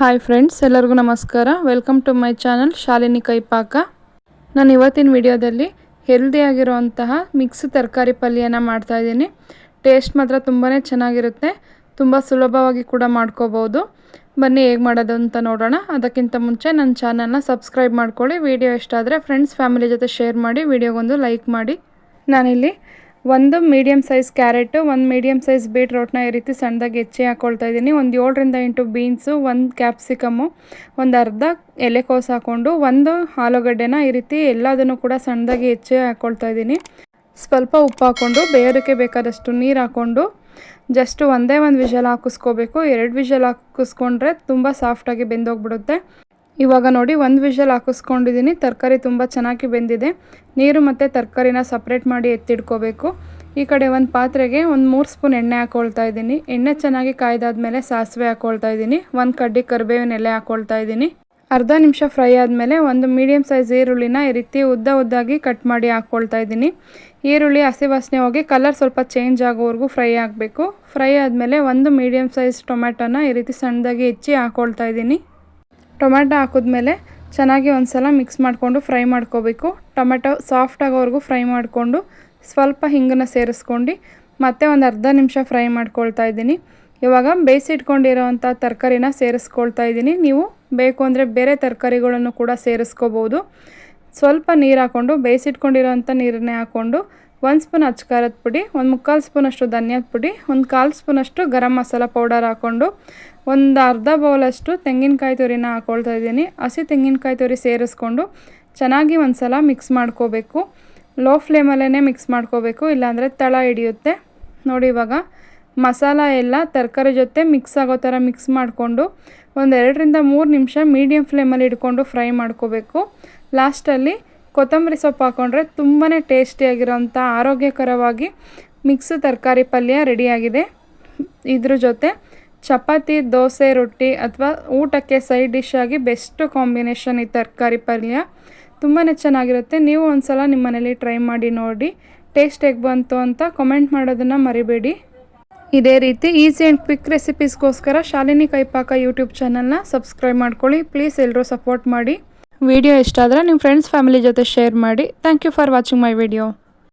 Hi friends ಎಲ್ಲರಿಗೂ ನಮಸ್ಕಾರ. Welcome to my channel Shalini Kaipaka. ನಾನು ಇವತ್ತಿನ ವಿಡಿಯೋದಲ್ಲಿ ಹೆಲ್ದಿಯಾಗಿರುವಂತಹ ಮಿಕ್ಸ್ ತರಕಾರಿ ಪಲ್ಯನ ಮಾಡ್ತಾಯಿದ್ದೀನಿ ಟೇಸ್ಟ್ ಮಾತ್ರ ತುಂಬಾ ಚೆನ್ನಾಗಿರುತ್ತೆ. ತುಂಬ ಸುಲಭವಾಗಿ ಕೂಡ ಮಾಡ್ಕೋಬೋದು. ಬನ್ನಿ ಹೇಗೆ ಮಾಡೋದು ಅಂತ ನೋಡೋಣ. ಅದಕ್ಕಿಂತ ಮುಂಚೆ ನನ್ನ ಚಾನಲ್ನ ಸಬ್ಸ್ಕ್ರೈಬ್ ಮಾಡ್ಕೊಳ್ಳಿ. ವಿಡಿಯೋ ಇಷ್ಟ ಆದರೆ ಫ್ರೆಂಡ್ಸ್ ಫ್ಯಾಮಿಲಿ ಜೊತೆ ಶೇರ್ ಮಾಡಿ. ವಿಡಿಯೋಗೊಂದು ಲೈಕ್ ಮಾಡಿ. ನಾನಿಲ್ಲಿ ಒಂದು ಮೀಡಿಯಮ್ ಸೈಜ್ ಕ್ಯಾರೆಟು ಒಂದು ಮೀಡಿಯಮ್ ಸೈಜ್ ಬೀಟ್ರೋಟ್ನ ಈ ರೀತಿ ಸಣ್ಣದಾಗಿ ಹೆಚ್ಚಿ ಹಾಕ್ಕೊಳ್ತಾ ಇದ್ದೀನಿ. ಒಂದು ಏಳರಿಂದ ಎಂಟು ಬೀನ್ಸು ಒಂದು ಕ್ಯಾಪ್ಸಿಕಮ್ಮು ಒಂದು ಅರ್ಧ ಎಲೆಕೋಸು ಹಾಕ್ಕೊಂಡು ಒಂದು ಆಲೂಗಡ್ಡೆನ ಈ ರೀತಿ ಎಲ್ಲದನ್ನು ಕೂಡ ಸಣ್ಣದಾಗಿ ಹೆಚ್ಚಿ ಹಾಕ್ಕೊಳ್ತಾ ಇದ್ದೀನಿ. ಸ್ವಲ್ಪ ಉಪ್ಪು ಹಾಕ್ಕೊಂಡು ಬೇಯೋದಕ್ಕೆ ಬೇಕಾದಷ್ಟು ನೀರು ಹಾಕ್ಕೊಂಡು ಜಸ್ಟ್ ಒಂದೇ ಒಂದು ವಿಷಲ್ ಹಾಕಿಸ್ಕೋಬೇಕು. ಎರಡು ವಿಷಲ್ ಹಾಕಿಸ್ಕೊಂಡ್ರೆ ತುಂಬ ಸಾಫ್ಟಾಗಿ ಬೆಂದೋಗ್ಬಿಡುತ್ತೆ. ಇವಾಗ ನೋಡಿ ಒಂದು ವಿಷಲ್ ಹಾಕಿಸ್ಕೊಂಡಿದ್ದೀನಿ ತರಕಾರಿ ತುಂಬ ಚೆನ್ನಾಗಿ ಬೆಂದಿದೆ. ನೀರು ಮತ್ತು ತರಕಾರಿನ ಸಪ್ರೇಟ್ ಮಾಡಿ ಎತ್ತಿಡ್ಕೋಬೇಕು ಈ ಕಡೆ ಒಂದು ಪಾತ್ರೆಗೆ ಒಂದು ಮೂರು ಸ್ಪೂನ್ ಎಣ್ಣೆ ಹಾಕ್ಕೊಳ್ತಾ ಇದ್ದೀನಿ. ಎಣ್ಣೆ ಚೆನ್ನಾಗಿ ಕಾಯ್ದಾದ್ಮೇಲೆ ಸಾಸಿವೆ ಹಾಕ್ಕೊಳ್ತಾ ಇದ್ದೀನಿ. ಒಂದು ಕಡ್ಡಿ ಕರಿಬೇವಿನ ಎಲೆ ಹಾಕ್ಕೊಳ್ತಾ ಇದ್ದೀನಿ. ಅರ್ಧ ನಿಮಿಷ ಫ್ರೈ ಆದಮೇಲೆ ಒಂದು ಮೀಡಿಯಮ್ ಸೈಜ್ ಈರುಳ್ಳಿನ ಈ ರೀತಿ ಉದ್ದ ಉದ್ದಾಗಿ ಕಟ್ ಮಾಡಿ ಹಾಕ್ಕೊಳ್ತಾ ಇದ್ದೀನಿ. ಈರುಳ್ಳಿ ಹಸಿ ವಾಸನೆ ಹೋಗಿ ಕಲರ್ ಸ್ವಲ್ಪ ಚೇಂಜ್ ಆಗೋವರೆಗೂ ಫ್ರೈ ಆಗಬೇಕು. ಫ್ರೈ ಆದಮೇಲೆ ಒಂದು ಮೀಡಿಯಮ್ ಸೈಜ್ ಟೊಮೆಟೊನ ಈ ರೀತಿ ಸಣ್ಣದಾಗಿ ಹೆಚ್ಚಿ ಹಾಕ್ಕೊಳ್ತಾ ಇದ್ದೀನಿ. ಟೊಮೆಟೊ ಹಾಕಿದ್ಮೇಲೆ ಚೆನ್ನಾಗಿ ಒಂದು ಸಲ ಮಿಕ್ಸ್ ಮಾಡಿಕೊಂಡು ಫ್ರೈ ಮಾಡ್ಕೋಬೇಕು. ಟೊಮೆಟೊ ಸಾಫ್ಟ್ ಆಗೋವರೆಗೂ ಫ್ರೈ ಮಾಡಿಕೊಂಡು ಸ್ವಲ್ಪ ಹಿಂಗನ್ನು ಸೇರಿಸ್ಕೊಂಡು ಮತ್ತೆ ಒಂದು ಅರ್ಧ ನಿಮಿಷ ಫ್ರೈ ಮಾಡ್ಕೊಳ್ತಾ ಇದ್ದೀನಿ. ಇವಾಗ ಬೇಯಿಸಿಟ್ಕೊಂಡಿರೋವಂಥ ತರಕಾರಿನ ಸೇರಿಸ್ಕೊಳ್ತಾ ಇದ್ದೀನಿ. ನೀವು ಬೇಕು ಅಂದರೆ ಬೇರೆ ತರಕಾರಿಗಳನ್ನು ಕೂಡ ಸೇರಿಸ್ಕೋಬೋದು. ಸ್ವಲ್ಪ ನೀರು ಹಾಕ್ಕೊಂಡು ಬೇಯಿಸಿಟ್ಕೊಂಡಿರೋವಂಥ ನೀರನ್ನೇ ಹಾಕ್ಕೊಂಡು ಒಂದು ಸ್ಪೂನ್ ಅಚ್ಕಾರದ ಪುಡಿ, ಒಂದು ಮುಕ್ಕಾಲು ಸ್ಪೂನಷ್ಟು ಧನಿಯಾದ ಪುಡಿ, ಒಂದು ಕಾಲು ಸ್ಪೂನಷ್ಟು ಗರಂ ಮಸಾಲ ಪೌಡರ್ ಹಾಕ್ಕೊಂಡು ಒಂದು ಅರ್ಧ ಬೌಲಷ್ಟು ತೆಂಗಿನಕಾಯಿ ತುರಿನ ಹಾಕ್ಕೊಳ್ತಾ ಇದ್ದೀನಿ. ಹಸಿ ತೆಂಗಿನಕಾಯಿ ತುರಿ ಸೇರಿಸ್ಕೊಂಡು ಚೆನ್ನಾಗಿ ಒಂದು ಸಲ ಮಿಕ್ಸ್ ಮಾಡ್ಕೋಬೇಕು. ಲೋ ಫ್ಲೇಮಲ್ಲೇ ಮಿಕ್ಸ್ ಮಾಡ್ಕೋಬೇಕು, ಇಲ್ಲಾಂದರೆ ತಳ ಹಿಡಿಯುತ್ತೆ. ನೋಡಿ ಇವಾಗ ಮಸಾಲ ಎಲ್ಲ ತರಕಾರಿ ಜೊತೆ ಮಿಕ್ಸ್ ಆಗೋ ಥರ ಮಿಕ್ಸ್ ಮಾಡಿಕೊಂಡು ಒಂದೆರಡರಿಂದ ಮೂರು ನಿಮಿಷ ಮೀಡಿಯಮ್ ಫ್ಲೇಮಲ್ಲಿ ಇಟ್ಕೊಂಡು ಫ್ರೈ ಮಾಡ್ಕೋಬೇಕು. ಲಾಸ್ಟಲ್ಲಿ ಕೊತ್ತಂಬರಿ ಸೊಪ್ಪು ಹಾಕ್ಕೊಂಡ್ರೆ ತುಂಬಾ ಟೇಸ್ಟಿಯಾಗಿರೋಂಥ ಆರೋಗ್ಯಕರವಾಗಿ ಮಿಕ್ಸ್ ತರಕಾರಿ ಪಲ್ಯ ರೆಡಿಯಾಗಿದೆ. ಇದ್ರ ಜೊತೆ ಚಪಾತಿ, ದೋಸೆ, ರೊಟ್ಟಿ ಅಥವಾ ಊಟಕ್ಕೆ ಸೈಡ್ ಡಿಶ್ ಆಗಿ ಬೆಸ್ಟ್ ಕಾಂಬಿನೇಷನ್ ಈ ತರಕಾರಿ ಪಲ್ಯ. ತುಂಬಾ ಚೆನ್ನಾಗಿರುತ್ತೆ. ನೀವು ಒಂದು ಸಲ ನಿಮ್ಮ ಮನೇಲಿ ಟ್ರೈ ಮಾಡಿ ನೋಡಿ. ಟೇಸ್ಟ್ ಹೇಗೆ ಬಂತು ಅಂತ ಕಮೆಂಟ್ ಮಾಡೋದನ್ನು ಮರಿಬೇಡಿ. ಇದೇ ರೀತಿ ಈಸಿ ಆ್ಯಂಡ್ ಕ್ವಿಕ್ ರೆಸಿಪೀಸ್ಗೋಸ್ಕರ ಶಾಲಿನಿ ಕೈಪಾಕ ಯೂಟ್ಯೂಬ್ ಚಾನಲ್ನ ಸಬ್ಸ್ಕ್ರೈಬ್ ಮಾಡ್ಕೊಳ್ಳಿ. ಪ್ಲೀಸ್ ಎಲ್ಲರೂ ಸಪೋರ್ಟ್ ಮಾಡಿ. ವಿಡಿಯೋ ಇಷ್ಟ ಆದರೆ ನಿಮ್ಮ ಫ್ರೆಂಡ್ಸ್ ಫ್ಯಾಮಿಲಿ ಜೊತೆ ಶೇರ್ ಮಾಡಿ. Thank you for watching my video